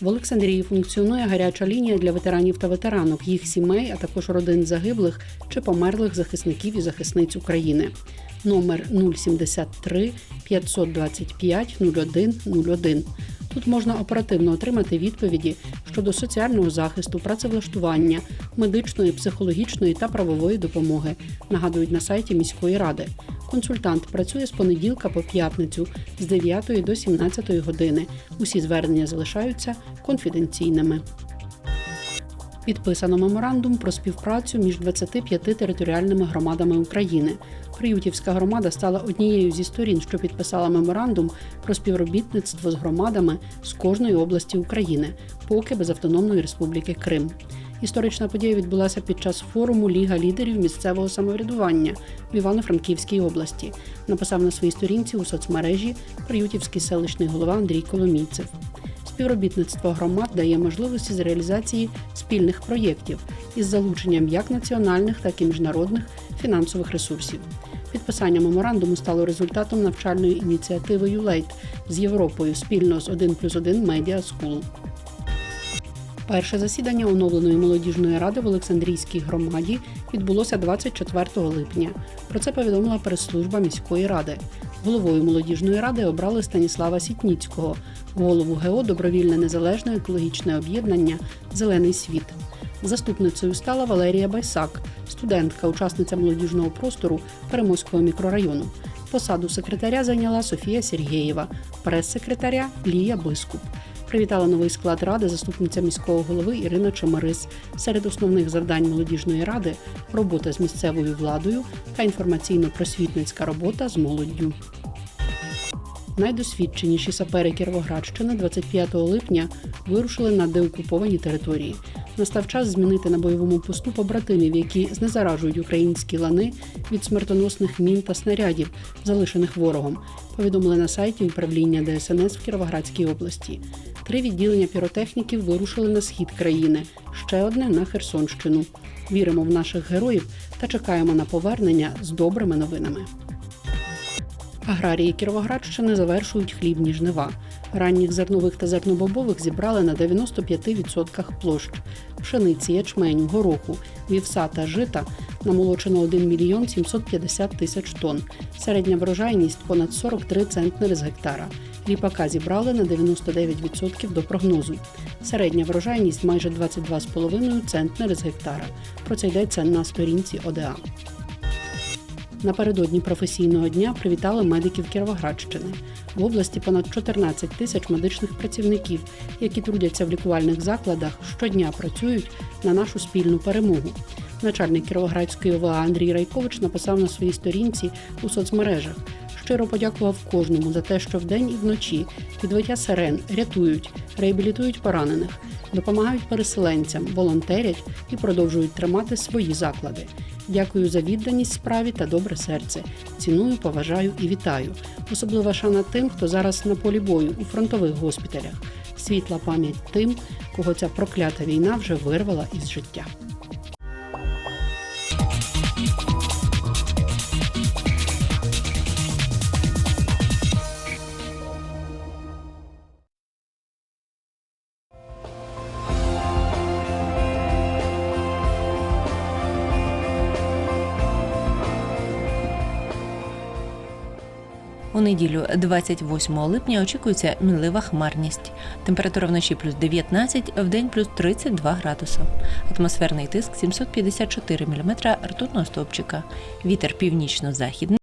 В Олександрії функціонує гаряча лінія для ветеранів та ветеранок, їх сімей, а також родин загиблих чи померлих захисників і захисниць України. Номер 073 525 01 01. Тут можна оперативно отримати відповіді щодо соціального захисту, працевлаштування, медичної, психологічної та правової допомоги. Нагадують на сайті міської ради. Консультант працює з понеділка по п'ятницю з 9 до 17 години. Усі звернення залишаються конфіденційними. Підписано меморандум про співпрацю між 25 територіальними громадами України. Приютівська громада стала однією зі сторін, що підписала меморандум про співробітництво з громадами з кожної області України, поки без автономної республіки Крим. Історична подія відбулася під час форуму Ліга лідерів місцевого самоврядування в Івано-Франківській області. Написав на своїй сторінці у соцмережі Приютівський селищний голова Андрій Коломійцев. Співробітництво громад дає можливості з реалізації спільних проєктів із залученням як національних, так і міжнародних фінансових ресурсів. Підписання меморандуму стало результатом навчальної ініціативи «Юлейт» з Європою спільно з 1 плюс 1 Media School. Перше засідання оновленої молодіжної ради в Олександрійській громаді відбулося 24 липня. Про це повідомила прес-служба міської ради. Головою молодіжної ради обрали Станіслава Сітніцького, голову ГО Добровільне незалежне екологічне об'єднання Зелений світ. Заступницею стала Валерія Байсак, студентка, учасниця молодіжного простору Перемозького мікрорайону. Посаду секретаря зайняла Софія Сергєєва, прес-секретаря Лія Бискуп. Привітала новий склад ради заступниця міського голови Ірина Чомарис. Серед основних завдань молодіжної ради робота з місцевою владою та інформаційно-просвітницька робота з молоддю. Найдосвідченіші сапери Кіровоградщини 25 липня вирушили на деокуповані території. Настав час змінити на бойовому посту побратимів, які знезаражують українські лани від смертоносних мін та снарядів, залишених ворогом. Повідомили на сайті управління ДСНС в Кіровоградській області. Три відділення піротехніків вирушили на схід країни, ще одне на Херсонщину. Віримо в наших героїв та чекаємо на повернення з добрими новинами. Аграрії Кіровоградщини завершують хлібні жнива. Ранніх зернових та зернобобових зібрали на 95% площ. Пшениці, ячменю, гороху, вівса та жита намолочено 1 мільйон 750 тисяч тонн. Середня врожайність понад 43 центнери з гектара. Ріпака зібрали на 99% до прогнозу. Середня врожайність майже 22,5 центнери з гектара. Про це йдеться на сторінці ОДА. Напередодні професійного дня привітали медиків Кіровоградщини. В області понад 14 тисяч медичних працівників, які трудяться в лікувальних закладах, щодня працюють на нашу спільну перемогу. Начальник Кіровоградської ОВА Андрій Райкович написав на своїй сторінці у соцмережах. Щиро подякував кожному за те, що вдень і вночі підвиття сирен рятують, реабілітують поранених, допомагають переселенцям, волонтерять і продовжують тримати свої заклади. Дякую за відданість справі та добре серце. Ціную, поважаю і вітаю. Особлива шана тим, хто зараз на полі бою у фронтових госпіталях. Світла пам'ять тим, кого ця проклята війна вже вирвала із життя. У неділю, 28 липня, очікується мінлива хмарність. Температура вночі плюс 19, в день плюс 32 градуси. Атмосферний тиск 754 мм ртутного стовпчика. Вітер північно-західний.